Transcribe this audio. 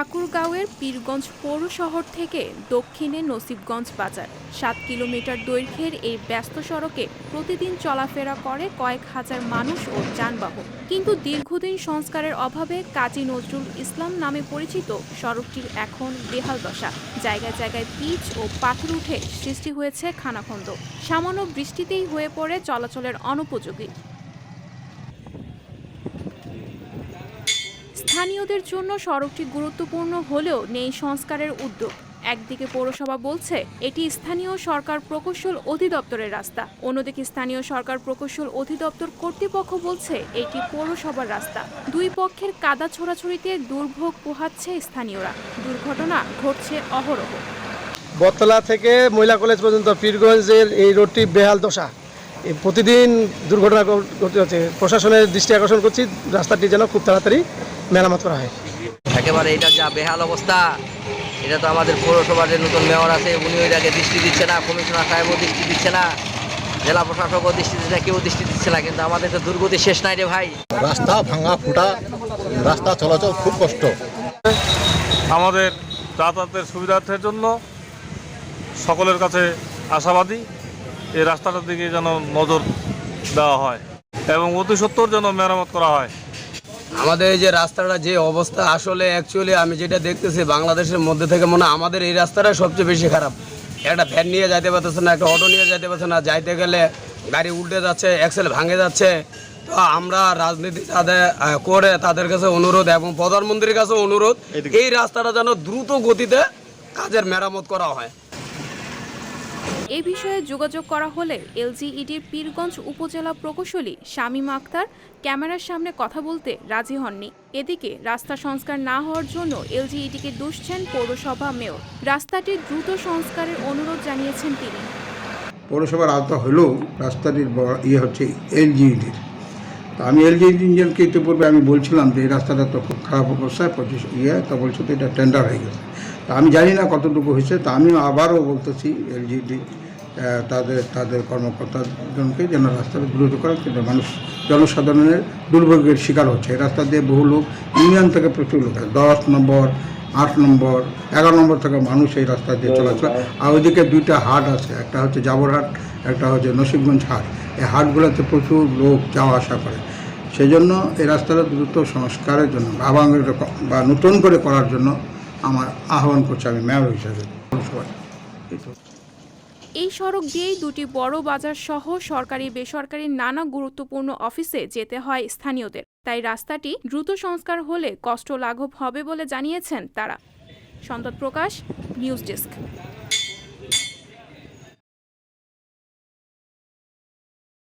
ঠাকুরগাঁওয়ের পীরগঞ্জ পৌর শহর থেকে দক্ষিণে নসিবগঞ্জ বাজার। সাত কিলোমিটার দৈর্ঘ্যের এই ব্যস্ত সড়কে প্রতিদিন চলাফেরা করে কয়েক হাজার মানুষ ও যানবাহন। কিন্তু দীর্ঘদিন সংস্কারের অভাবে কাজী নজরুল ইসলাম নামে পরিচিত সড়কটির এখন বেহাল দশা। জায়গায় জায়গায় পিচ ও পাথর উঠে সৃষ্টি হয়েছে খানাখন্দ। সামান্য বৃষ্টিতেই হয়ে পড়ে চলাচলের অনুপযোগী। স্থানীয়দের জন্য সড়কটি গুরুত্বপূর্ণ হলেও নেই সংস্কারের উদ্যোগ। একদিকে পৌরসভা বলছে, এটি স্থানীয় সরকার প্রকৌশল অধিদপ্তরের রাস্তা। অন্যদিকে স্থানীয় সরকার প্রকৌশল অধিদপ্তর কর্তৃপক্ষ বলছে, এটি পৌরসভার রাস্তা। দুই পক্ষের কাদা ছোড়াছড়িতে দুর্ভোগ পোহাচ্ছে স্থানীয়রা। দুর্ঘটনা ঘটছে অহরহ। বতলা থেকে মহিলা কলেজ পর্যন্ত পীরগঞ্জের এই রোডটি বেহাল দশা। প্রতিদিন দুর্ঘটনা ঘ- ঘটতে হচ্ছে প্রশাসনের দৃষ্টি আকর্ষণ করছি রাস্তাটি যেন খুব তাড়াতাড়ি মেরামত করা হয়। একেবারে এটা যা বেহাল অবস্থা এটা তো আমাদের পৌরসভার যে নতুন মেয়র আছে উনি ওইটাকে দৃষ্টি দিচ্ছে না কমিশনার সাহেবও দৃষ্টি দিচ্ছে না জেলা প্রশাসকও দৃষ্টি দিচ্ছে না কেউ দৃষ্টি দিচ্ছে না কিন্তু আমাদের তো দুর্গতি শেষ নাই রে ভাই। রাস্তা ভাঙা ফুটা রাস্তা চলাচল খুব কষ্ট। আমাদের যাতায়াতের সুবিধার্থের জন্য সকলের কাছে আশাবাদী। এই রাস্তাটার দিকে যেন নজর দেওয়া হয় এবং অতি সত্তর যেন মেরামত করা হয়। আমাদের এই যে রাস্তাটা যে অবস্থা আসলে অ্যাকচুয়ালি আমি যেটা দেখতেছি বাংলাদেশের মধ্যে থেকে মনে হয় আমাদের এই রাস্তাটা সবচেয়ে বেশি খারাপ। একটা ভ্যান নিয়ে যাইতে পারতেছে না একটা অটো নিয়ে যাইতে পারছে না যাইতে গেলে গাড়ি উল্টে যাচ্ছে অ্যাক্সেল ভাঙে যাচ্ছে। তো আমরা রাজনীতি তাদের করে তাদের কাছে অনুরোধ এবং প্রধানমন্ত্রীর কাছে অনুরোধ এই রাস্তাটা যেন দ্রুত গতিতে কাজের মেরামত করা হয়। এ বিষয়ে যোগাযোগ করা হলে এলজিইডির পীরগঞ্জ উপজেলা প্রকৌশলী শামীম আক্তার ক্যামেরার সামনে কথা বলতে রাজি হননি। এদিকে রাস্তা সংস্কার না হওয়ার জন্য এলজিইডিকে দুষছেন পৌরসভা মেয়র। রাস্তাটির দ্রুত সংস্কারের অনুরোধ জানিয়েছেন তিনি। পৌরসভার আওতা হলেও রাস্তাটির ইয়ে হচ্ছে এলজিইডির। তো আমি এলজিইডি ইঞ্জিনকে ইতিপূর্বে আমি বলছিলাম যে এই রাস্তাটা তো খুব খারাপ অবস্থায় পঁচিশ ইয়ে তো বলছে তো এটা টেন্ডার হয়ে গেছে। তা আমি জানি না কতটুকু হয়েছে, তা আমি আবারও বলতেছি এলজিইডি তাদের তাদের কর্মকর্তাজনকে যেন রাস্তাটা দ্রুত করেন, কিন্তু মানুষ জনসাধারণের দুর্ভোগের শিকার হচ্ছে। এই রাস্তা দিয়ে বহু লোক ইউনিয়ন থেকে প্রচুর লোক দশ নম্বর, আট নম্বর, এগারো নম্বর থেকে মানুষ এই রাস্তা দিয়ে চলাচল আর ওইদিকে দুইটা হাট আছে, একটা হচ্ছে জাবরহাট একটা হচ্ছে নসিবগঞ্জ হাট। এই হাটগুলোতে প্রচুর লোক যাওয়া আসা করে। সেই জন্য এই রাস্তাটা দ্রুত সংস্কারের জন্য আবাঙ্গের বা নতুন করে করার জন্য আমার আহ্বান করছি, আমি মেয়র হিসাবে। এই সড়ক দিয়েই দুটি বড় বাজার সহ সরকারি, বেসরকারি নানা গুরুত্বপূর্ণ অফিসে যেতে হয় স্থানীয়দের। তাই রাস্তাটি দ্রুত সংস্কার হলে কষ্ট লাঘব হবে বলে জানিয়েছেন তারা। সন্তত প্রকাশ, নিউজ ডেস্ক।